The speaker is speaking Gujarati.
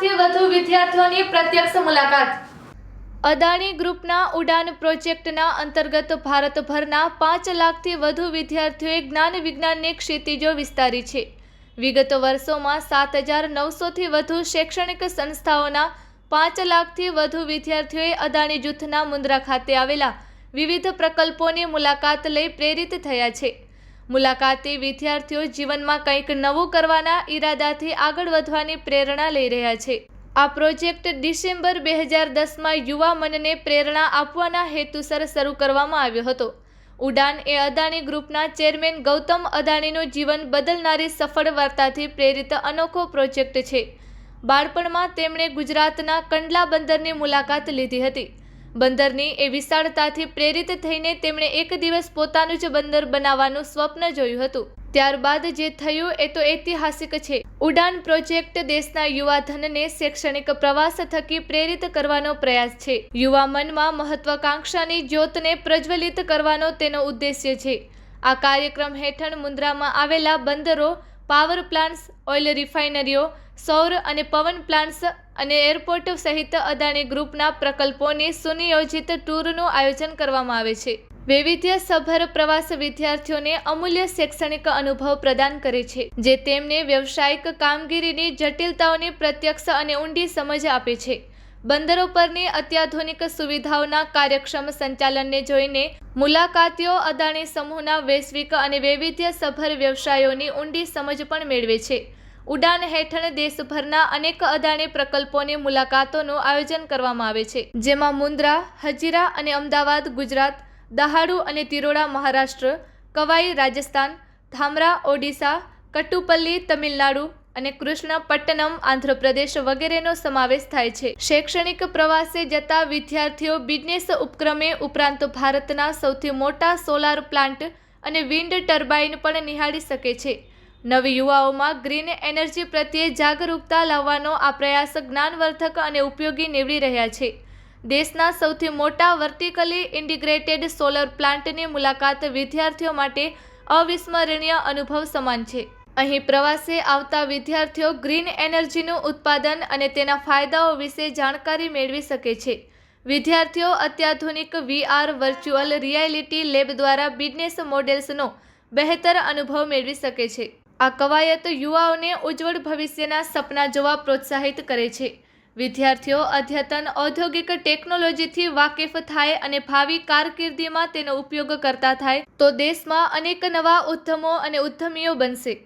પ્રકલ્પોની પ્રત્યક્ષ મુલાકાત. અદાણી ગ્રુપના ઉડાન પ્રોજેક્ટના અંતર્ગત ભારતભરના પાંચ લાખથી વધુ વિદ્યાર્થીઓએ જ્ઞાન વિજ્ઞાનની ક્ષિતિજો વિસ્તારી છે. વિગત વર્ષોમાં સાત હજાર નવસોથી વધુ શૈક્ષણિક સંસ્થાઓના પાંચ લાખથી વધુ વિદ્યાર્થીઓએ અદાણી જૂથના મુન્દ્રા ખાતે આવેલા વિવિધ પ્રકલ્પોની મુલાકાત લઈ પ્રેરિત થયા છે. મુલાકાતી વિદ્યાર્થીઓ જીવનમાં કંઈક નવું કરવાના ઈરાદાથી આગળ વધવાની પ્રેરણા લઈ રહ્યા છે. આ પ્રોજેક્ટ ડિસેમ્બર બે હજાર દસમાં યુવા મનને પ્રેરણા આપવાના હેતુસર શરૂ કરવામાં આવ્યો હતો. ઉડાન એ અદાણી ગ્રુપના ચેરમેન ગૌતમ અદાણીનું જીવન બદલનારી સફળ વાર્તાથી પ્રેરિત અનોખો પ્રોજેક્ટ છે. બાળપણમાં તેમણે ગુજરાતના કંડલા બંદરની મુલાકાત લીધી હતી. બંદરની એ વિશાળતાથી પ્રેરિત થઈને તેમણે એક દિવસ પોતાનું જ બંદર બનાવવાનું સ્વપ્ન જોયું હતું. ત્યારબાદ જે થયું એ તો ઐતિહાસિક છે. ઉડાન પ્રોજેક્ટ દેશના યુવાધનને શૈક્ષણિક પ્રવાસ થકી પ્રેરિત કરવાનો પ્રયાસ છે. યુવા મનમાં મહત્વાકાંક્ષાની જ્યોતને પ્રજ્વલિત કરવાનો તેનો ઉદ્દેશ્ય છે. આ કાર્યક્રમ હેઠળ મુન્દ્રામાં આવેલા બંદરો, પાવર પ્લાન્ટ્સ, ઓઇલ રિફાઇનરીઓ સૌર અને પવન પ્લાન્ટ્સ અને એરપોર્ટ સહિત અદાણી ગ્રુપના પ્રકલ્પોની સુનિયોજિત ટૂરનું આયોજન કરવામાં આવે છે. વૈવિધ્યસભર પ્રવાસ વિદ્યાર્થીઓને અમૂલ્ય શૈક્ષણિક અનુભવ પ્રદાન કરે છે, જે તેમને વ્યવસાયિક કામગીરીની જટિલતાઓની પ્રત્યક્ષ અને ઊંડી સમજ આપે છે. બંદરો પરની અત્યાધુનિક સુવિધાઓના કાર્યક્ષમ સંચાલનને જોઈને મુલાકાતીઓ અદાણી સમૂહના વૈશ્વિક અને વૈવિધ્યસભર વ્યવસાયોની ઊંડી સમજ પણ મેળવે છે. ઉડાન હેઠળ દેશભરના અનેક અદાણી પ્રકલ્પોની મુલાકાતોનું આયોજન કરવામાં આવે છે. જેમાં મુન્દ્રા, હજીરા અને અમદાવાદ, ગુજરાત, દહાડુ અને તિરોડા મહારાષ્ટ્ર, કવાઈ, રાજસ્થાન, ધામરા, ઓડિશા કટ્ટુપલ્લી તમિલનાડુ અને કૃષ્ણપટ્ટનમ, આંધ્રપ્રદેશ વગેરેનો સમાવેશ થાય છે. શૈક્ષણિક પ્રવાસે જતા વિદ્યાર્થીઓ બિઝનેસ ઉપક્રમે ઉપરાંત ભારતના સૌથી મોટા સોલાર પ્લાન્ટ અને વિન્ડ ટર્બાઇન પણ નિહાળી શકે છે. નવી યુવાઓમાં ગ્રીન એનર્જી પ્રત્યે જાગરૂકતા લાવવાનો આ પ્રયાસ જ્ઞાનવર્ધક અને ઉપયોગી નીવડી રહ્યા છે. દેશના સૌથી મોટા વર્ટિકલી ઇન્ટિગ્રેટેડ સોલર પ્લાન્ટની મુલાકાત વિદ્યાર્થીઓ માટે અવિસ્મરણીય અનુભવ સમાન છે. અહીં પ્રવાસે આવતા વિદ્યાર્થીઓ ગ્રીન એનર્જીનું ઉત્પાદન અને તેના ફાયદાઓ વિશે જાણકારી મેળવી શકે છે. વિદ્યાર્થીઓ અત્યાધુનિક વીઆર વર્ચ્યુઅલ રિયાલિટી લેબ દ્વારા બિઝનેસ મોડેલ્સનો બહેતર અનુભવ મેળવી શકે છે. આ કવાયત યુવાઓને ઉજ્જવળ ભવિષ્યના સપના જોવા પ્રોત્સાહિત કરે છે. વિદ્યાર્થીઓ અદ્યતન ઔદ્યોગિક ટેકનોલોજીથી વાકેફ થાય અને ભાવિ કારકિર્દીમાં તેનો ઉપયોગ કરતા થાય તો દેશમાં અનેક નવા ઉદ્યમો અને ઉદ્યમીઓ બનશે.